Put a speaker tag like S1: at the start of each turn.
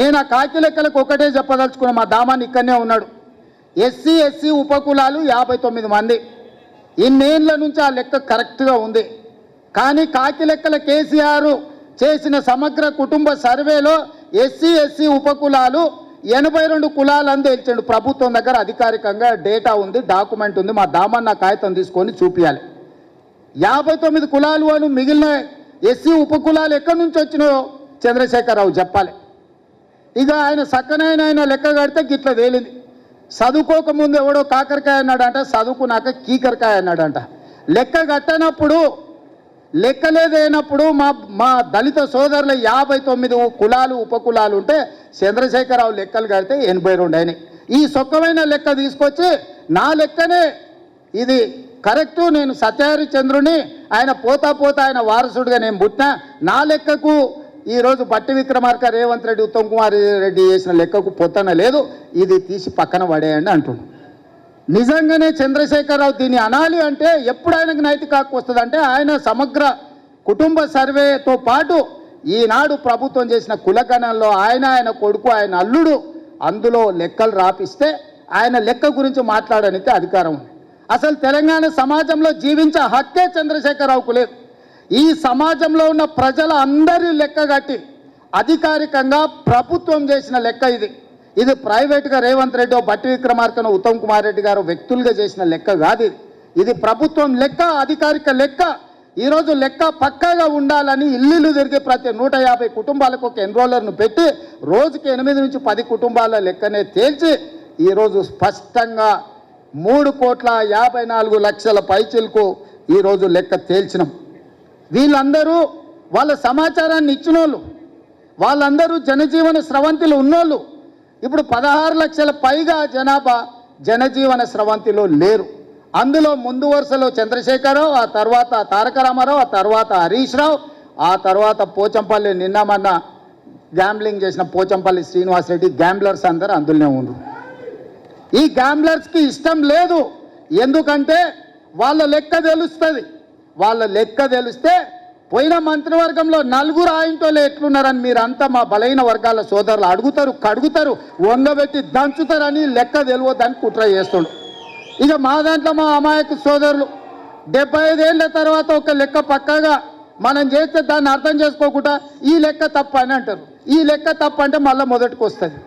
S1: నేను ఆ కాకి లెక్కలకు ఒకటే చెప్పదలుచుకున్న మా దామాన్ని ఇక్కడనే ఉన్నాడు. ఎస్సీ ఎస్సీ ఉపకులాలు యాభై తొమ్మిది మంది. ఇన్నేళ్ళ నుంచి ఆ లెక్క కరెక్ట్గా ఉంది. కానీ కాకి లెక్కల కేసీఆర్ చేసిన సమగ్ర కుటుంబ సర్వేలో ఎస్సీ ఎస్సీ ఉపకులాలు ఎనభై రెండు కులాలని తెలిచండు ప్రభుత్వం దగ్గర అధికారికంగా డేటా ఉంది డాక్యుమెంట్ ఉంది. మా దామన్న కాగితం తీసుకొని చూపించాలి యాభై తొమ్మిది కులాలు అని మిగిలిన ఎస్సీ ఉపకులాలు ఎక్కడి నుంచి వచ్చినాయో చంద్రశేఖరరావు చెప్పాలి. ఇక ఆయన సక్కనైన ఆయన లెక్క కడితే గిట్ల తేలింది. చదువుకోకముందు ఎవడో కాకరకాయ అన్నాడంట చదువుకున్నాక కీకరకాయ అన్నాడంట. లెక్క కట్టనప్పుడు లెక్కలేదైనప్పుడు మా మా దళిత సోదరుల యాభై తొమ్మిది కులాలు ఉపకులాలు ఉంటే చంద్రశేఖరరావు లెక్కలు కడితే ఎనభై రెండు అయినాయి. ఈ సొక్కమైన లెక్క తీసుకొచ్చి నా లెక్కనే ఇది కరెక్టు నేను సత్యహరిచంద్రుని ఆయన పోతా పోతా ఆయన వారసుడిగా నేను పుట్టిన నా లెక్కకు ఈరోజు బట్టి విక్రమార్క రేవంత్ రెడ్డి ఉత్తమ్ కుమార్ రెడ్డి చేసిన లెక్కకు పొత్తన లేదు. ఇది తీసి పక్కన పడేయండి అంటుండు నిజంగానే చంద్రశేఖరరావు దీన్ని అనాలి అంటే ఎప్పుడు ఆయనకు నైతిక హక్కు వస్తుందంటే ఆయన సమగ్ర కుటుంబ సర్వేతో పాటు ఈనాడు ప్రభుత్వం చేసిన కులగణంలో ఆయన ఆయన కొడుకు ఆయన అల్లుడు అందులో లెక్కలు రాపిస్తే ఆయన లెక్క గురించి మాట్లాడడానికి అధికారం ఉంది. అసలు తెలంగాణ సమాజంలో జీవించే హక్కే చంద్రశేఖరరావుకు లేదు. ఈ సమాజంలో ఉన్న ప్రజల అందరి లెక్క కట్టి అధికారికంగా ప్రభుత్వం చేసిన లెక్క ఇది. ఇది ప్రైవేట్గా రేవంత్ రెడ్డి బట్టి విక్రమార్కను ఉత్తమ్ కుమార్ రెడ్డి గారు వ్యక్తులుగా చేసిన లెక్క కాదు ఇది. ఇది ప్రభుత్వం లెక్క అధికారిక లెక్క. ఈరోజు లెక్క పక్కాగా ఉండాలని ఇల్లు తిరిగి ప్రతి నూట యాభై కుటుంబాలకు ఒక ఎన్రోలర్ను పెట్టి రోజుకి ఎనిమిది నుంచి పది కుటుంబాల లెక్కనే తేల్చి ఈరోజు స్పష్టంగా మూడు కోట్ల యాభై నాలుగు లక్షల పైచిలకు ఈరోజు లెక్క తేల్చినాం. వీళ్ళందరూ వాళ్ళ సమాచారాన్ని ఇచ్చిన వాళ్ళు వాళ్ళందరూ జనజీవన స్రవంతిలో ఉన్నోళ్ళు. ఇప్పుడు పదహారు లక్షల పైగా జనాభా జనజీవన స్రవంతిలో లేరు. అందులో ముందు వరుసలో చంద్రశేఖరరావు ఆ తర్వాత తారక రామారావు ఆ తర్వాత హరీష్ రావు ఆ తర్వాత పోచంపల్లి నిన్న మొన్న గ్యాంబ్లింగ్ చేసిన పోచంపల్లి శ్రీనివాసరెడ్డి గ్యాంబ్లర్స్ అందరూ అందులోనే ఉన్నారు ఈ గ్యాంబ్లర్స్కి ఇష్టం లేదు. ఎందుకంటే వాళ్ళ లెక్క తెలుస్తుంది. వాళ్ళ లెక్క తెలిస్తే పోయిన మంత్రివర్గంలో నలుగురు ఆయనతోలే ఎట్లున్నారని మీరంతా మా బలైన వర్గాల సోదరులు అడుగుతారు కడుగుతారు వంగబెట్టి దంచుతారని లెక్క తెలియదని కుట్ర చేస్తుండు. ఇక మా దాంట్లో మా అమాయక సోదరులు డెబ్బై ఐదేళ్ళ తర్వాత ఒక లెక్క పక్కగా మనం చేస్తే దాన్ని అర్థం చేసుకోకుండా ఈ లెక్క తప్ప అని అంటారు. ఈ లెక్క తప్ప అంటే మళ్ళీ మొదటికి వస్తుంది